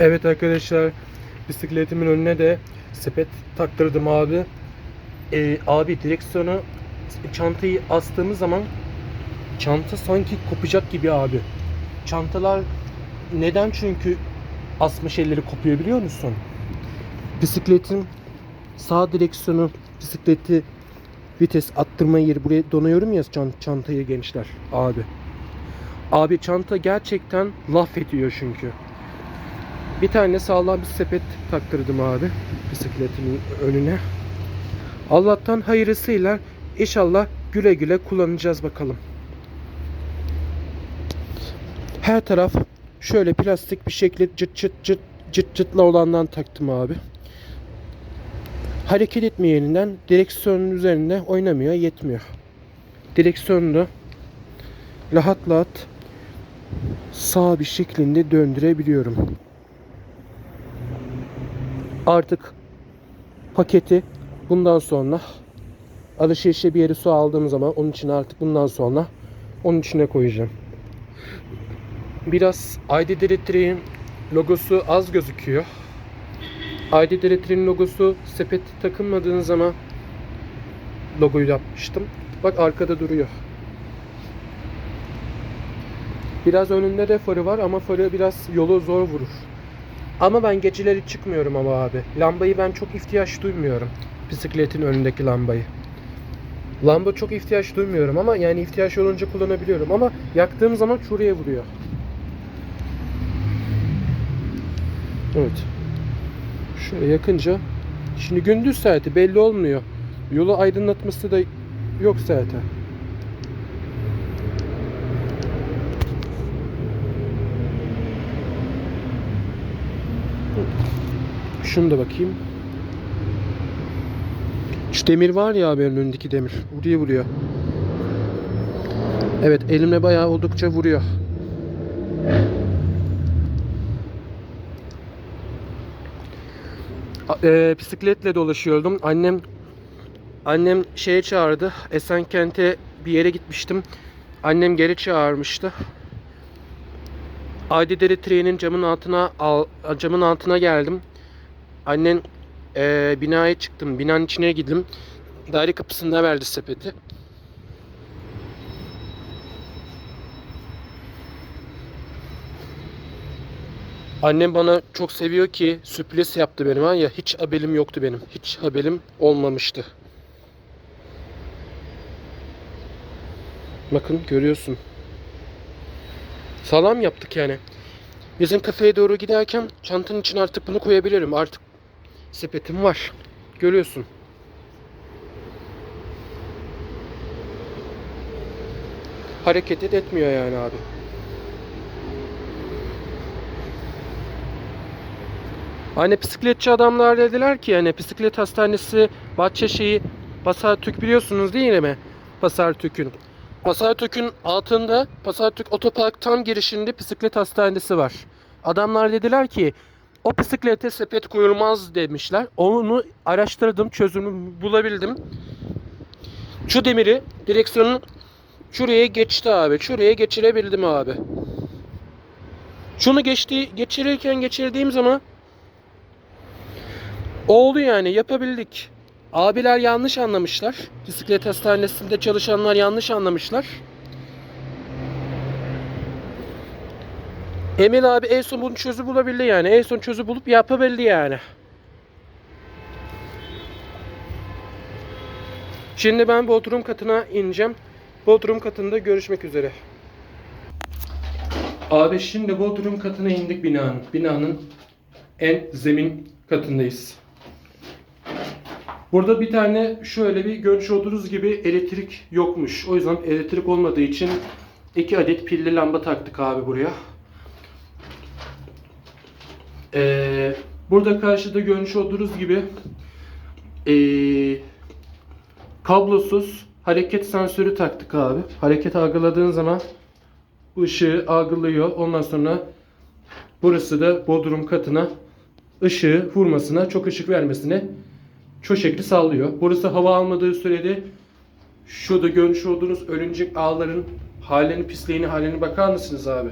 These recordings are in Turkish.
Evet arkadaşlar bisikletimin önüne de sepet taktırdım abi. Ee, abi direksiyonu çantayı astığımız zaman çanta sanki kopacak gibi abi. Çantalar neden çünkü asma şeyleri kopuyor biliyor musun? Bisikletin sağ direksiyonu bisikleti vites attırma yeri buraya donuyorum ya çan- çantayı gençler abi. Abi çanta gerçekten laf ediyor çünkü. Bir tane sağlam bir sepet taktırdım abi bisikletimin önüne. Allah'tan hayırlısıyla inşallah güle güle kullanacağız bakalım. Her taraf şöyle plastik bir şekilde cıt cıt cıt cıt cıtla olandan taktım abi. Hareket etmeyeninden direksiyonun üzerinde oynamıyor, yetmiyor. Direksiyonu rahat rahat sağ bir şeklinde döndürebiliyorum. Artık paketi bundan sonra alışverişe bir yere su aldığım zaman onun için artık bundan sonra onun içine koyacağım. Biraz ID Directory'in logosu az gözüküyor. ID Directory'nin logosu sepet takılmadığın zaman logoyu yapmıştım. Bak arkada duruyor. Biraz önünde de farı var ama farı biraz yolu zor vurur. Ama ben geceleri çıkmıyorum ama abi. Lambayı ben çok ihtiyaç duymuyorum. Bisikletin önündeki lambayı. Lamba çok ihtiyaç duymuyorum ama yani ihtiyaç olunca kullanabiliyorum ama yaktığım zaman şuraya vuruyor. Evet. Şöyle yakınca şimdi gündüz saati belli olmuyor. Yolu aydınlatması da yok zaten. Şunu da bakayım. Şu demir var ya abi önündeki demir. Vuruyor vuruyor. Evet elimle bayağı oldukça vuruyor. Eee, bisikletle dolaşıyordum. Annem annem şeye çağırdı. Esenkent'e bir yere gitmiştim. Annem geri çağırmıştı. Aydidere trenin camın altına al, camın altına geldim. Annen eee binaya çıktım. Binanın içine girdim. Daire kapısında verdi sepeti. Annem bana çok seviyor ki sürpriz yaptı benim ha ya hiç haberim yoktu benim. Hiç haberim olmamıştı. Bakın görüyorsun. Sağlam yaptık yani. Bizim kafeye doğru giderken çantanın içine artık bunu koyabilirim. Artık sepetim var. Görüyorsun. Hareket et- etmiyor yani abi. Hani bisikletçi adamlar dediler ki yani bisiklet hastanesi Bahçeşehir Basartürk biliyorsunuz değil mi? Basartürk'ün. Basartürk'ün altında Basartürk Otopark tam girişinde bisiklet hastanesi var. Adamlar dediler ki o bisiklete sepet koyulmaz demişler. Onu araştırdım, çözümü bulabildim. Şu demiri direksiyonun şuraya geçti abi. Şuraya geçirebildim abi. Şunu geçti, geçirirken geçirdiğim zaman Oldu yani yapabildik. Abiler yanlış anlamışlar. Bisiklet hastanesinde çalışanlar yanlış anlamışlar. Emin abi en son bunun çözü bulabildi yani. En son çözü bulup yapabildi yani. Şimdi ben Bodrum katına ineceğim. Bodrum katında görüşmek üzere. Abi şimdi Bodrum katına indik binanın. Binanın en zemin katındayız. Burada bir tane şöyle bir görmüş olduğunuz gibi elektrik yokmuş. O yüzden elektrik olmadığı için iki adet pilli lamba taktık abi buraya. Ee, burada karşıda görmüş olduğunuz gibi ee, kablosuz hareket sensörü taktık abi. Hareket algıladığın zaman ışığı algılıyor. Ondan sonra burası da bodrum katına ışığı vurmasına, çok ışık vermesine şu şekli sağlıyor. Burası hava almadığı sürede şurada görmüş olduğunuz örümcek ağların halini, pisliğini, halini bakar mısınız abi?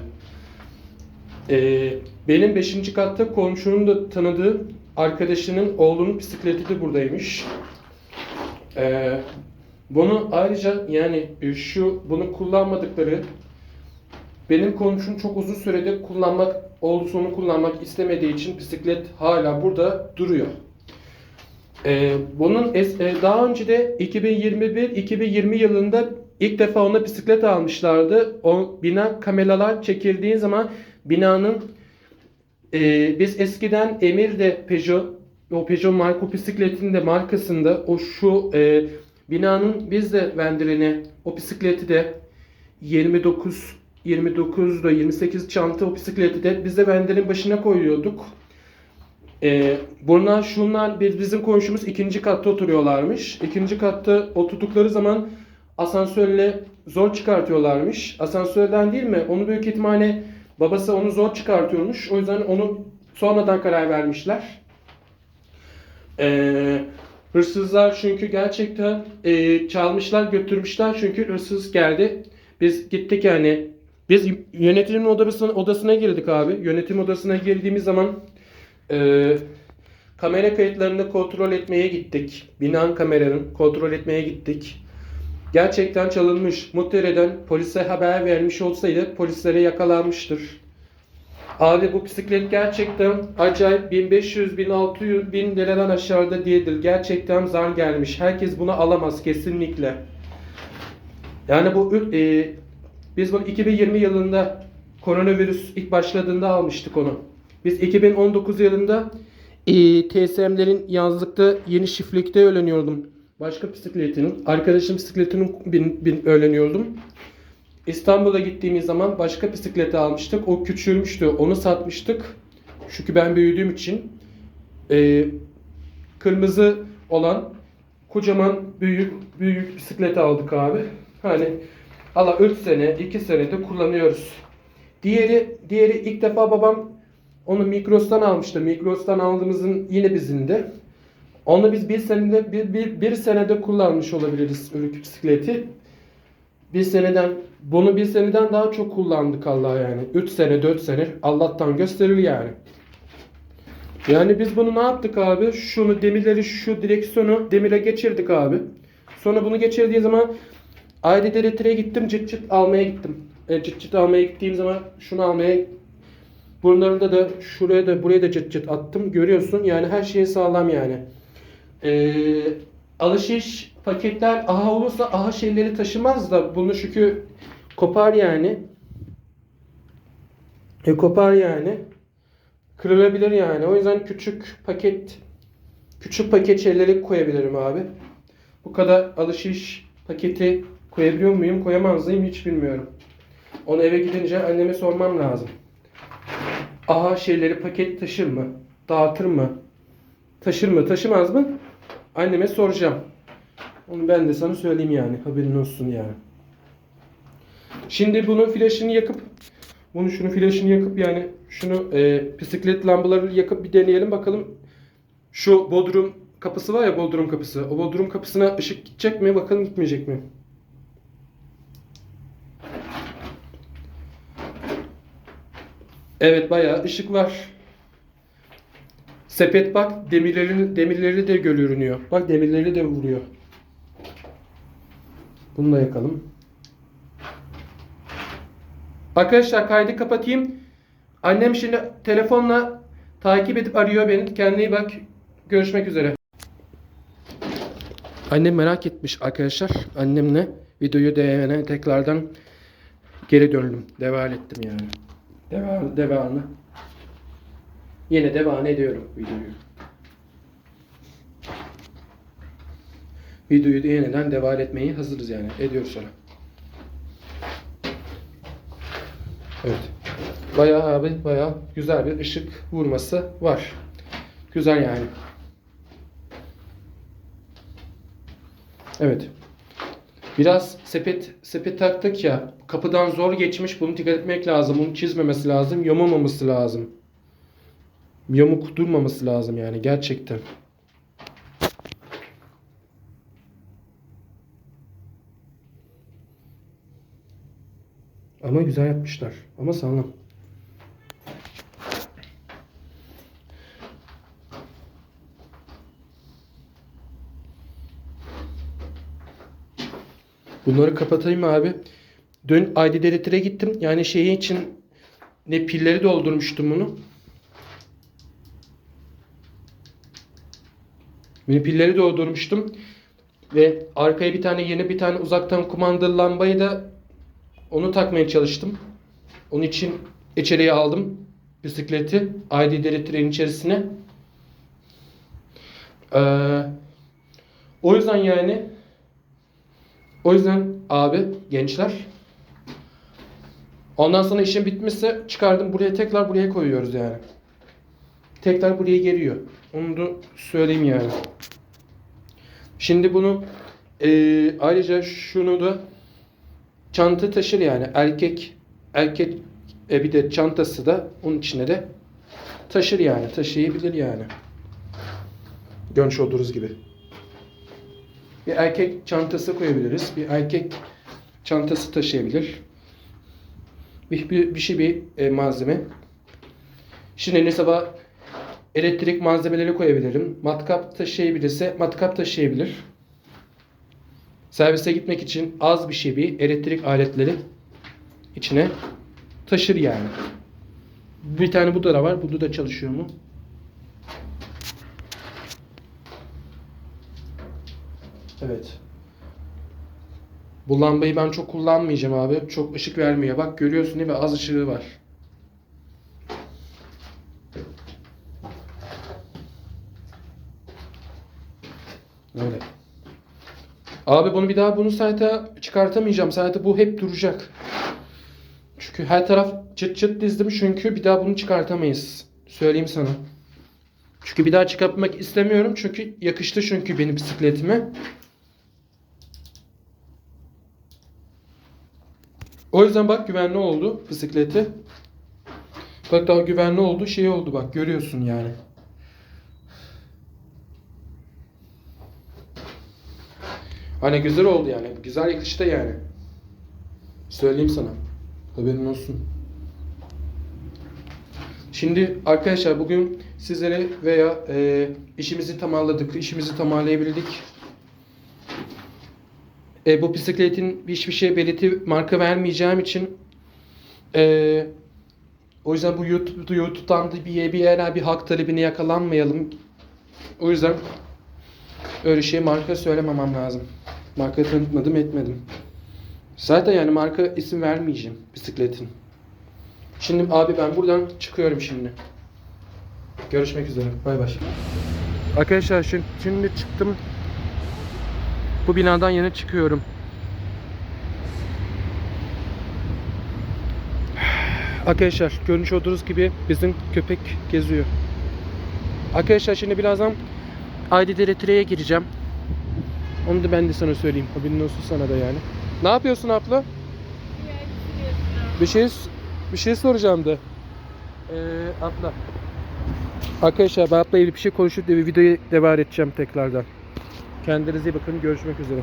Ee, benim 5. katta komşunun da tanıdığı arkadaşının oğlunun bisikleti de buradaymış. Ee, bunu ayrıca yani e, şu bunu kullanmadıkları benim komşum çok uzun sürede kullanmak olsunu kullanmak istemediği için bisiklet hala burada duruyor. Ee, bunun es- e, daha önce de 2021-2020 yılında ilk defa ona bisiklet almışlardı. O bina kameralar çekildiği zaman binanın e, biz eskiden Emir'de Peugeot o Peugeot marka bisikletin de markasında o şu e, binanın biz de vendirini o bisikleti de 29 29 da 28 çanta o bisikleti de biz de venderin başına koyuyorduk. Ee, bunlar şunlar biz bizim komşumuz ikinci katta oturuyorlarmış. İkinci katta oturdukları zaman asansörle zor çıkartıyorlarmış. Asansörden değil mi? Onu büyük ihtimalle babası onu zor çıkartıyormuş. O yüzden onu sonradan karar vermişler. Ee, hırsızlar çünkü gerçekten e, çalmışlar götürmüşler çünkü hırsız geldi. Biz gittik yani. Biz yönetimin odasına, odasına girdik abi. Yönetim odasına girdiğimiz zaman e, kamera kayıtlarını kontrol etmeye gittik. Binanın kameranın kontrol etmeye gittik. Gerçekten çalınmış. Muhtereden polise haber vermiş olsaydı polislere yakalanmıştır. Abi bu bisiklet gerçekten acayip 1500 1600 bin liradan aşağıda değildir. Gerçekten zar gelmiş. Herkes bunu alamaz kesinlikle. Yani bu e, biz bunu 2020 yılında koronavirüs ilk başladığında almıştık onu. Biz 2019 yılında e, TSM'lerin yazlıkta yeni çiftlikte öğreniyordum. Başka bisikletinin, arkadaşım bisikletinin bin, bin öğreniyordum. İstanbul'a gittiğimiz zaman başka bisikleti almıştık. O küçülmüştü. Onu satmıştık. Çünkü ben büyüdüğüm için. e, kırmızı olan kocaman büyük büyük bisiklet aldık abi. Hani Allah 3 sene 2 senede kullanıyoruz. Diğeri diğeri ilk defa babam onu Migros'tan almıştı. Migros'tan aldığımızın yine bizinde. Onu biz bir senede bir, bir, bir senede kullanmış olabiliriz ürük bisikleti. Bir seneden bunu bir seneden daha çok kullandık Allah yani. 3 sene 4 sene Allah'tan gösterir yani. Yani biz bunu ne yaptık abi? Şunu demirleri şu direksiyonu demire geçirdik abi. Sonra bunu geçirdiği zaman ayrı elektriğe gittim cıt cıt almaya gittim. E, cıt cıt almaya gittiğim zaman şunu almaya Bunları da şuraya da buraya da cıt cıt attım. Görüyorsun yani her şey sağlam yani. Ee, alışveriş paketler aha olursa aha şeyleri taşımaz da bunu çünkü kopar yani. E kopar yani. Kırılabilir yani. O yüzden küçük paket küçük paket şeyleri koyabilirim abi. Bu kadar alışveriş paketi koyabiliyor muyum? Koyamaz mıyım hiç bilmiyorum. Onu eve gidince anneme sormam lazım. Aha şeyleri paket taşır mı? Dağıtır mı? Taşır mı? Taşımaz mı? Anneme soracağım. Onu ben de sana söyleyeyim yani. Haberin olsun yani. Şimdi bunun flaşını yakıp bunu şunu flaşını yakıp yani şunu e, bisiklet lambaları yakıp bir deneyelim bakalım. Şu bodrum kapısı var ya bodrum kapısı. O bodrum kapısına ışık gidecek mi? Bakalım gitmeyecek mi? Evet bayağı ışık var. Sepet bak demirleri demirleri de görünüyor. Bak demirleri de vuruyor. Bunu da yakalım. Arkadaşlar kaydı kapatayım. Annem şimdi telefonla takip edip arıyor beni. Kendine iyi bak. Görüşmek üzere. Annem merak etmiş arkadaşlar. Annemle videoyu değene tekrardan geri döndüm. Devam ettim yani. Devam, devamlı. Yine devam ediyorum videoyu. Videoyu da yeniden devam etmeyi hazırız yani. Ediyoruz sonra. Evet. Bayağı abi bayağı güzel bir ışık vurması var. Güzel yani. Evet. Biraz sepet sepet taktık ya. Kapıdan zor geçmiş. Bunu dikkat etmek lazım. Bunu çizmemesi lazım. Yamamaması lazım yamuk durmaması lazım yani gerçekten. Ama güzel yapmışlar. Ama sağlam. Bunları kapatayım abi. Dün ID Deleter'e gittim. Yani şeyi için ne pilleri doldurmuştum bunu. Mini pilleri doldurmuştum. Ve arkaya bir tane yeni bir tane uzaktan kumandalı lambayı da onu takmaya çalıştım. Onun için içeriye aldım bisikleti. ID Deleter'in içerisine. Ee, o yüzden yani o yüzden abi gençler ondan sonra işim bitmişse çıkardım buraya tekrar buraya koyuyoruz yani. Tekrar buraya geliyor. Onu da söyleyeyim yani. Şimdi bunu eee, ayrıca şunu da çanta taşır yani erkek erkek e, bir de çantası da onun içine de taşır yani taşıyabilir yani. Görmüş olduğunuz gibi. Bir erkek çantası koyabiliriz. Bir erkek çantası taşıyabilir. Bir, bir, bir şey bir e, malzeme. Şimdi ne sabah elektrik malzemeleri koyabilirim. Matkap taşıyabilirse matkap taşıyabilir. Servise gitmek için az bir şey bir elektrik aletleri içine taşır yani. Bir tane bu da var. Bu da çalışıyor mu? Evet. Bu lambayı ben çok kullanmayacağım abi. Çok ışık vermiyor. Bak görüyorsun değil mi? Az ışığı var. Öyle. Abi bunu bir daha bunu sayta çıkartamayacağım. Sayta bu hep duracak. Çünkü her taraf çıt çıt dizdim çünkü bir daha bunu çıkartamayız. Söyleyeyim sana. Çünkü bir daha çıkartmak istemiyorum çünkü yakıştı çünkü benim bisikletime. O yüzden bak güvenli oldu bisikleti. Bak daha güvenli oldu şey oldu bak görüyorsun yani. Hani güzel oldu yani. Güzel yakıştı yani. Söyleyeyim sana. Haberin olsun. Şimdi arkadaşlar bugün sizlere veya e, işimizi tamamladık, işimizi tamamlayabildik. E, bu bisikletin hiçbir şey belirti marka vermeyeceğim için e, o yüzden bu YouTube, YouTube'dan da bir, bir yerel bir hak talebine yakalanmayalım. O yüzden öyle şey marka söylememem lazım. Marka tanıtmadım etmedim. Zaten yani marka isim vermeyeceğim bisikletin. Şimdi abi ben buradan çıkıyorum şimdi. Görüşmek üzere. Bay bay. Arkadaşlar şimdi, şimdi çıktım. Bu binadan yeni çıkıyorum. Arkadaşlar görmüş olduğunuz gibi bizim köpek geziyor. Arkadaşlar şimdi birazdan ID Deletere'ye gireceğim. Onu da ben de sana söyleyeyim. Haberin olsun sana da yani. Ne yapıyorsun abla? Bir şey bir şey soracağım da. Ee, abla. Arkadaşlar ben abla bir şey konuşup bir videoyu devam edeceğim tekrardan. Kendinize iyi bakın. Görüşmek üzere.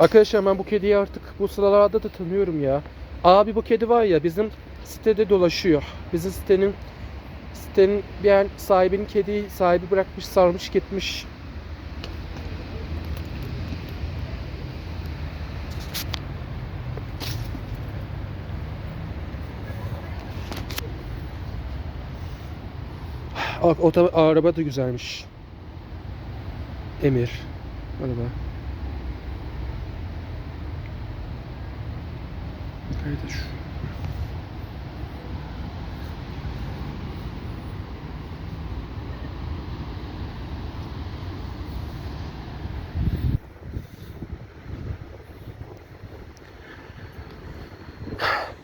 Arkadaşlar ben bu kediyi artık bu sıralarda da tanıyorum ya. Abi bu kedi var ya bizim sitede dolaşıyor. Bizim sitenin sitenin bir yer sahibinin kediyi sahibi bırakmış sarmış gitmiş. O araba da güzelmiş. Emir. Araba. Nerede şu?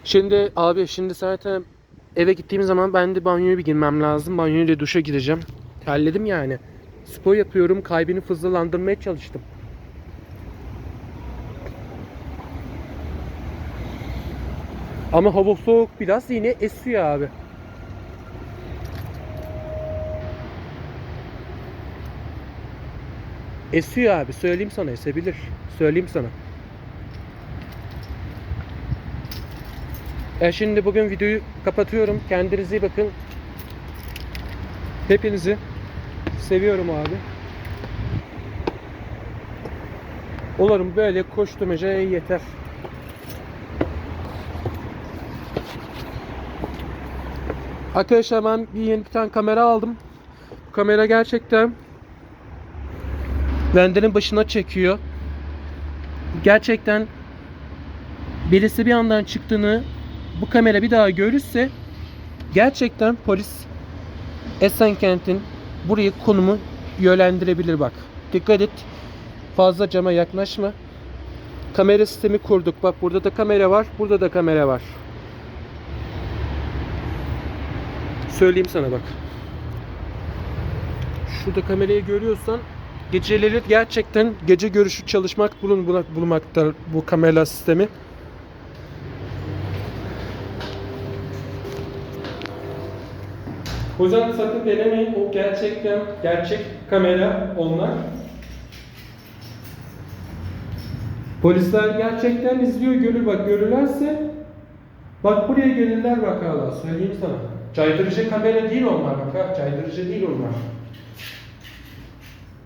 Şimdi abi şimdi zaten eve gittiğim zaman ben de banyoya bir girmem lazım. Banyoya ile duşa gireceğim. Terledim yani. Spor yapıyorum. Kalbini hızlandırmaya çalıştım. Ama hava soğuk biraz yine esiyor abi. Esiyor abi. Söyleyeyim sana esebilir. Söyleyeyim sana. E şimdi bugün videoyu kapatıyorum. Kendinize iyi bakın. Hepinizi seviyorum abi. Olurum böyle koşturmaca yeter. Arkadaşlar ben bir yeni bir tane kamera aldım. Bu kamera gerçekten benderin başına çekiyor. Gerçekten birisi bir yandan çıktığını bu kamera bir daha görürse gerçekten polis Esenkent'in burayı konumu yönlendirebilir bak. Dikkat et. Fazla cama yaklaşma. Kamera sistemi kurduk. Bak burada da kamera var. Burada da kamera var. Söyleyeyim sana bak. Şurada kamerayı görüyorsan geceleri gerçekten gece görüşü çalışmak bulun bulmak- bulmakta bu kamera sistemi. Yüzden sakın denemeyin. O gerçekten gerçek kamera onlar. Polisler gerçekten izliyor görür bak görürlerse bak buraya gelirler bak hala söyleyeyim sana. Caydırıcı kamera değil onlar bak ha caydırıcı değil onlar.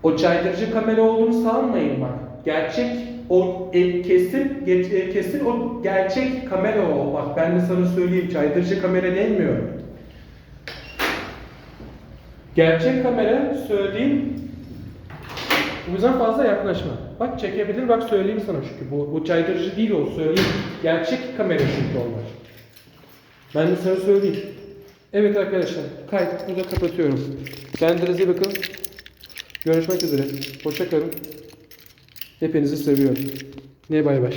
O caydırıcı kamera olduğunu sanmayın bak. Gerçek o e, kesin ge- e, kesin o gerçek kamera o. Bak ben de sana söyleyeyim caydırıcı kamera denmiyorum. Gerçek kamera söyleyeyim. O yüzden fazla yaklaşma. Bak çekebilir bak söyleyeyim sana çünkü bu, bu caydırıcı değil o söyleyeyim. Gerçek kamera çünkü onlar. Ben de sana söyleyeyim. Evet arkadaşlar kayıt burada kapatıyorum. Kendinize bakın. Görüşmek üzere. Hoşça kalın. Hepinizi seviyorum. Ne bay bay.